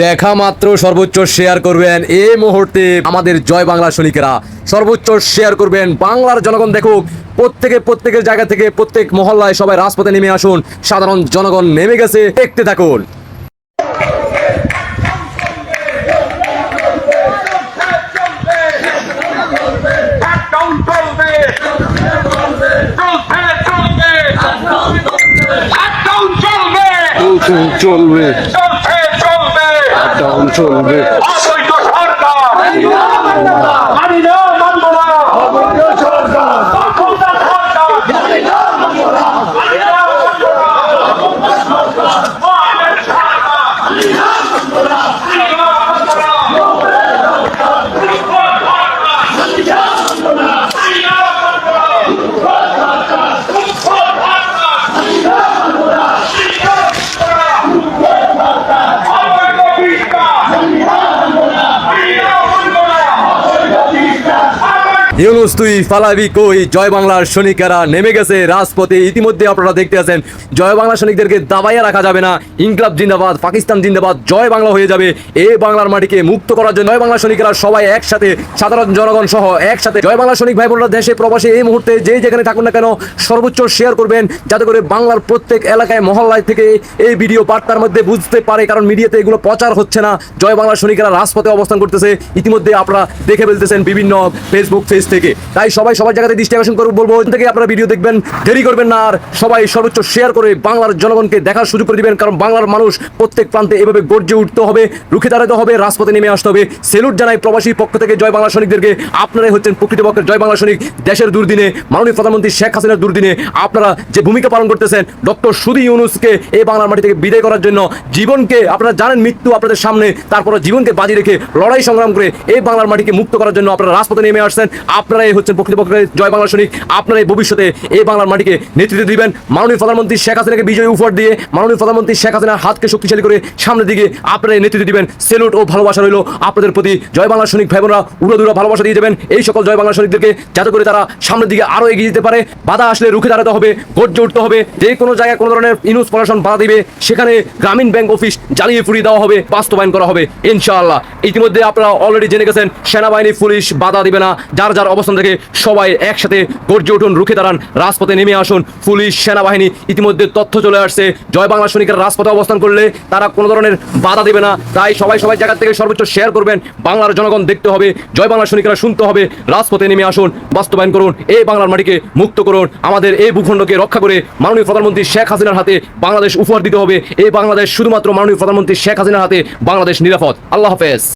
দেখা মাত্র সর্বোচ্চ শেয়ার করবেন এই মুহূর্তে আমাদের জয় বাংলা সৈনিকেরা সর্বোচ্চ শেয়ার করবেন বাংলার জনগণ দেখুক প্রত্যেকে প্রত্যেকের জায়গা থেকে প্রত্যেক মহল্লায় সবাই রাজপথে নেমে আসুন সাধারণ জনগণ নেমে গেছে দেখতে থাকুন চলবে চলবে ডাউন চলবে ইউনুস, তুই ফালাবি কই? জয় বাংলার সৈনিকেরা নেমে গেছে রাজপথে। ইতিমধ্যে আপনারা দেখতে আছেন, জয় বাংলা সৈনিকদেরকে দাবাইয়া রাখা যাবে না। ইনকলাব জিন্দাবাদ, পাকিস্তান জিন্দাবাদ, জয় বাংলা হয়ে যাবে। এই বাংলার মাটিকে মুক্ত করার জন্য জয় বাংলা সৈনিকেরা সবাই একসাথে, সাধারণ জনগণ সহ একসাথে, জয় বাংলা সৈনিক ভাই বোনরা দেশে প্রবাসে এই মুহূর্তে যে যেখানে থাকুন না কেন, সর্বোচ্চ শেয়ার করবেন। যাতে করে বাংলার প্রত্যেক এলাকায়, মহল্লায় থেকে এই ভিডিও বার্তার মধ্যে বুঝতে পারে, কারণ মিডিয়াতে এগুলো প্রচার হচ্ছে না। জয় বাংলা সৈনিকেরা রাজপথে অবস্থান করতেছে। ইতিমধ্যে আপনারা দেখে ফেলতেছেন বিভিন্ন ফেসবুক পেজ থেকে। তাই সবাই সবার জায়গাতে দৃষ্টি আকর্ষণ করব বলব ওখান থেকে আপনারা ভিডিও দেখবেন, দেরি করবেন না। আর সবাই সর্বোচ্চ শেয়ার করে বাংলার জনগণকে দেখার সুযোগ করে দিবেন, কারণ বাংলার মানুষ প্রত্যেক প্রান্তে এভাবে গর্জে উঠতে হবে, রুখে দাঁড়াতে হবে, রাজপথে নেমে আসতে হবে। সেলুট জানাই প্রবাসী পক্ষ থেকে জয় বাংলা সৈনিকদেরকে। আপনারাই হচ্ছেন প্রকৃতপক্ষের জয় বাংলা সৈনিক দেশের দুর্দিনে, মাননীয় প্রধানমন্ত্রী শেখ হাসিনার দুর্দিনে। আপনারা যে ভূমিকা পালন করতেছেন, ডক্টর সুদী ইউনুসকে এই বাংলার মাটি থেকে বিদায় করার জন্য, জীবনকে, আপনারা জানেন মৃত্যু আপনাদের সামনে তারপরে জীবনকে বাজি রেখে লড়াই সংগ্রাম করে এই বাংলার মাটিকে মুক্ত করার জন্য আপনারা রাজপথে নেমে আসছেন। আপনারাই হচ্ছেন প্রকৃতপক্ষের জয় বাংলা সৈনিক। আপনারাই ভবিষ্যতে এই বাংলার মাটিকে নেতৃত্ব দিবেন। মাননীয় প্রধানমন্ত্রী শেখ হাসিনাকে বিজয় উপহার দিয়ে মাননীয় প্রধানমন্ত্রী শেখ হাসিনার হাতকে শক্তিশালী করে সামনের দিকে আপনারাই নেতৃত্ব দিবেন। সেলুট ও ভালোবাসা রইল আপনাদের প্রতি। জয় বাংলা সৈনিক ভাই বোনরা উড়াদুরা ভালোবাসা দিয়ে যাবেন। এই সকল জয় বাংলা সৈনিকদেরকে যাতে করে তারা সামনের দিকে আরও এগিয়ে যেতে পারে। বাধা আসলে রুখে দাঁড়াতে হবে, গর্জে উঠতে হবে। যে কোনো জায়গায় কোনো ধরনের ইনুস পড়াশোন বাধা দিবে, সেখানে গ্রামীণ ব্যাংক অফিস জ্বালিয়ে ফুরিয়ে দেওয়া হবে, বাস্তবায়ন করা হবে। ইনশাআল্লাহ। ইতিমধ্যে আপনারা অলরেডি জেনে গেছেন, সেনাবাহিনী, পুলিশ বাধা দিবে না। যার যার অবস্থান থেকে সবাই একসাথে গর্জে উঠুন, রুখে দাঁড়ান, রাজপথে নেমে আসুন, পুলিশ, সেনাবাহিনী ইতিমধ্যে তথ্য চলে আসছে। জয় বাংলা সৈনিকের রাজপথে অবস্থান করলে তারা কোনো ধরনের বাধা দেবে না। তাই সবাই সবাই জায়গা থেকে সর্বোচ্চ শেয়ার করবেন। বাংলার জনগণ দেখতে হবে। জয় বাংলা সৈনিকরা শুনতে হবে। রাজপথে নেমে আসুন, বাস্তবায়ন করুন, এই বাংলার মাটিকে মুক্ত করুন। আমাদের এই ভূখণ্ডকে রক্ষা করে মাননীয় প্রধানমন্ত্রী শেখ হাসিনার হাতে বাংলাদেশ উপহার দিতে হবে। এই বাংলাদেশ শুধুমাত্র মাননীয় প্রধানমন্ত্রী শেখ হাসিনার হাতে বাংলাদেশ নিরাপদ। আল্লাহ হাফেজ।